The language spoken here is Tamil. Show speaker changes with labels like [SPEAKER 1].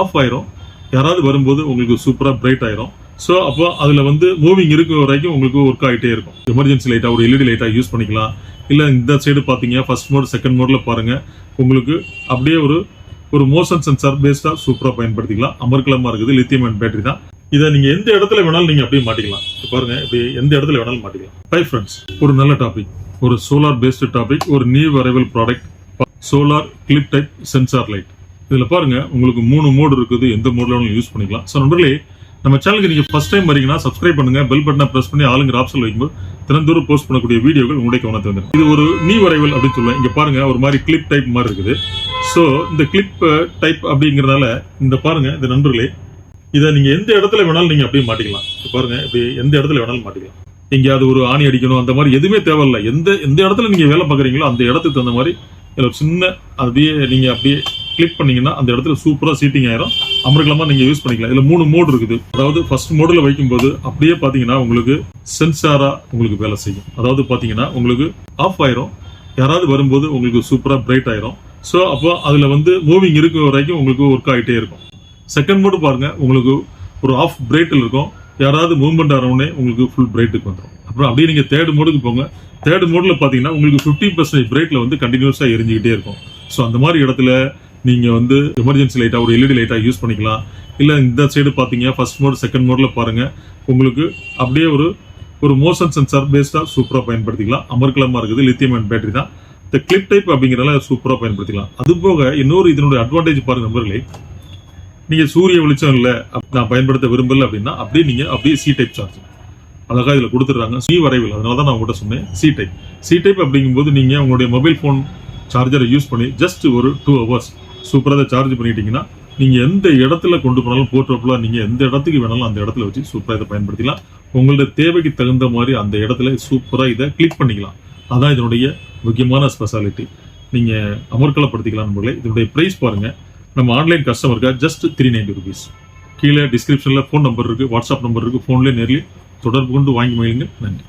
[SPEAKER 1] ஆஃப் ஆயிரும் யாராவது வரும்போது உங்களுக்கு சூப்பராக பிரைட் ஆயிரும். ஸோ அப்போ அதில் வந்து மூவிங் இருக்கிற வரைக்கும் உங்களுக்கு ஒர்க் ஆகிட்டே இருக்கும். எமர்ஜென்சி லைட்டாக ஒரு எல்இடி லைட்டாக யூஸ் பண்ணிக்கலாம். இல்லை இந்த சைடு பார்த்தீங்க ஃபர்ஸ்ட் மோட் செகண்ட் மோடில் பாருங்கள் உங்களுக்கு அப்படியே ஒரு ஒரு மோஷன் சென்சார் பேஸ்டாக சூப்பராக பயன்படுத்திக்கலாம். அமர்க்கலமாக இருக்குது லித்தியம் அண்ட் பேட்டரி தான். இதை நீங்கள் எந்த இடத்துல வேணாலும் நீங்கள் அப்படியே மாட்டிக்கலாம். பாருங்கள் பாருங்க இப்படி எந்த இடத்துல வேணாலும் மாட்டிக்கலாம். பை ஃப்ரெண்ட்ஸ் ஒரு நல்ல டாபிக் ஒரு சோலார் பேஸ்டு டாபிக் ஒரு new arrival product solar clip type sensor light இதில் பாருங்க உங்களுக்கு மூணு மோடு இருக்குது எந்த மோட்ல வேணாலும் யூஸ் பண்ணிக்கலாம். ஸோ நண்பர்களே நம்ம சேனலுக்கு நீங்கள் ஃபஸ்ட் டைம் வரீங்கன்னா சப்ஸ்கிரைப் பண்ணுங்கள் பெல் பட்டனை ப்ரெஸ் பண்ணி ஆளுங்கிற ஆப்ஷன் வைக்கும்போது தினந்தோறும் போஸ்ட் பண்ணக்கூடிய வீடியோகள் உங்களுடைய கவனத்தை வந்துடும் இது ஒரு நீ வரைவல் அப்படின்னு சொல்லுவேன். இங்க பாருங்க ஒரு மாதிரி கிளிப் டைப் மாதிரி இருக்குது. ஸோ இந்த கிளிப் டைப் அப்படிங்கிறதால இந்த பாருங்க இந்த நண்பர்களே இதை நீங்க எந்த இடத்துல வேணாலும் நீங்க அப்படியே மாட்டிக்கலாம். இப்ப பாருங்க இப்படி எந்த இடத்துல வேணாலும் மாட்டிக்கலாம். எங்கேயாவது ஒரு ஆணி அடிக்கணும் அந்த மாதிரி எதுவுமே தேவையில்லை. எந்த எந்த இடத்துல நீங்க வேலை பார்க்குறீங்களோ அந்த இடத்துக்கு தகுந்த மாதிரி இதுல சின்ன அப்படியே நீங்க அப்படியே கிளிக் பண்ணீங்கன்னா அந்த இடத்துல சூப்பராக சீட்டிங் ஆயிரும். அமர்கலமா நீங்கள் யூஸ் பண்ணிக்கலாம். இதில் மூணு மோடு இருக்குது. அதாவது ஃபர்ஸ்ட் மோடில் வைக்கும்போது அப்படியே பார்த்தீங்கன்னா உங்களுக்கு சென்சாராக உங்களுக்கு வேலை செய்யும். அதாவது பார்த்தீங்கன்னா உங்களுக்கு ஆஃப் ஆயிரும். யாராவது வரும்போது உங்களுக்கு சூப்பராக பிரைட் ஆயிரும். ஸோ அப்போ அதில் வந்து மூவிங் இருக்கிற வரைக்கும் உங்களுக்கு ஒர்க் ஆகிட்டே இருக்கும். செகண்ட் மோடு பாருங்கள் உங்களுக்கு ஒரு ஆஃப் பிரைட்டில் இருக்கும். யாராவது மூவ்மெண்ட் ஆகிறவனே உங்களுக்கு ஃபுல் பிரைட்டுக்கு வந்துடும் அப்புறம் அப்படியே நீங்கள் தேர்ட் மோடுக்கு போங்க. தேர்ட் மோடில் பார்த்தீங்கன்னா உங்களுக்கு ஃபிஃப்டி பர்சன்டேஜ் பிரைட்டில் வந்து கண்டினியூஸாக எரிஞ்சிக்கிட்டே இருக்கும். ஸோ அந்த மாதிரி இடத்துல நீங்கள் வந்து எமர்ஜென்சி லைட்டாக ஒரு எல்இடி லைட்டாக யூஸ் பண்ணிக்கலாம். இல்லை இந்த சைடு பார்த்தீங்கன்னா ஃபர்ஸ்ட் மோட் செகண்ட் மோடில் பாருங்கள் உங்களுக்கு அப்படியே ஒரு ஒரு மோஷன் சென்சார் பேஸ்டாக சூப்பராக பயன்படுத்திக்கலாம். அமர்கலமாக இருக்குது லித்தியம் அண்ட் பேட்டரி தான். இந்த கிளிப் டைப் அப்படிங்கிறதால சூப்பராக பயன்படுத்திக்கலாம். அது போக இன்னொரு இதனுடைய அட்வான்டேஜ் பாருங்கள் நம்பர்களே நீங்கள் சூரிய வெளிச்சம் இல்லை அப்~ நான் பயன்படுத்த விரும்பல அப்படின்னா அப்படியே நீங்கள் அப்படியே சி டைப் சார்ஜ் அழகாக இதில் கொடுத்துட்றாங்க. சி வரைவில். அதனால தான் நான் உங்கள்கிட்ட சொன்னேன் சி டைப் சி டைப் அப்படிங்கும்போது நீங்கள் உங்களுடைய மொபைல் ஃபோன் சார்ஜரை யூஸ் பண்ணி ஜஸ்ட் ஒரு டூ ஹவர்ஸ் சூப்பராக அதை சார்ஜ் பண்ணிட்டீங்கன்னா நீங்கள் எந்த இடத்துல கொண்டு போனாலும் போர்ட்டபிளா நீங்கள் எந்த இடத்துக்கு வேணாலும் அந்த இடத்துல வச்சு சூப்பராக இதை பயன்படுத்திக்கலாம். உங்களோட தேவைக்கு தகுந்த மாதிரி அந்த இடத்துல சூப்பராக இதை கிளிக் பண்ணிக்கலாம். அதான் இதனுடைய முக்கியமான ஸ்பெஷாலிட்டி நீங்கள் அமர்க்கலப்படுத்திக்கலாம் நம்மளே இதனுடைய ப்ரைஸ் பாருங்கள் நம்ம ஆன்லைன் கஸ்டமருக்கு ஜஸ்ட் த்ரீ நைன்டி ருபீஸ் கீழே டிஸ்கிரிப்ஷனில் ஃபோன் நம்பர் இருக்குது வாட்ஸ்அப் நம்பர் இருக்குது ஃபோன்லேயே நேரில் தொடர்பு கொண்டு வாங்கி மகிழுங்க. நன்றி.